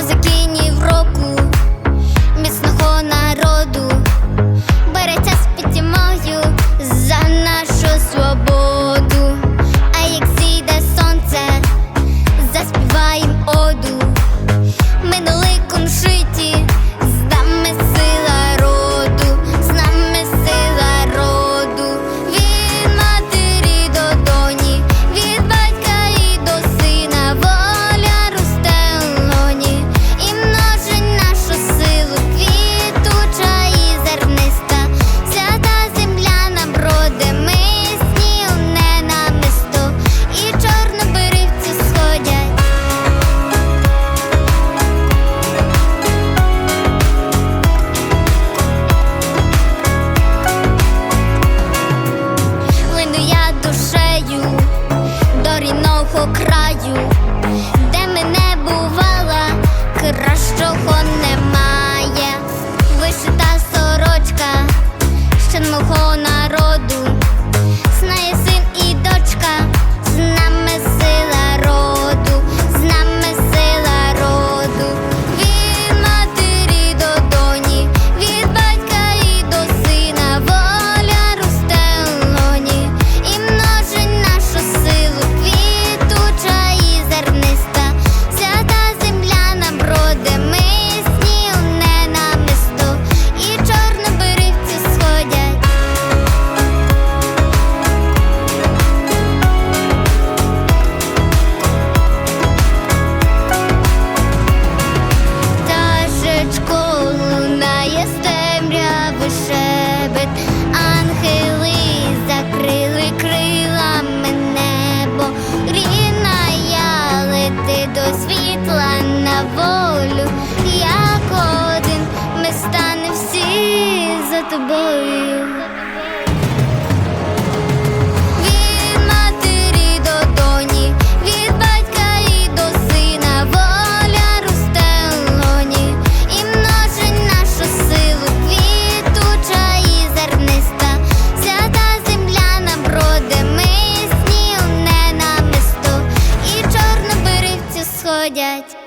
does it по краю. до світла на волю, як один ми стане всі за тобою. ходять.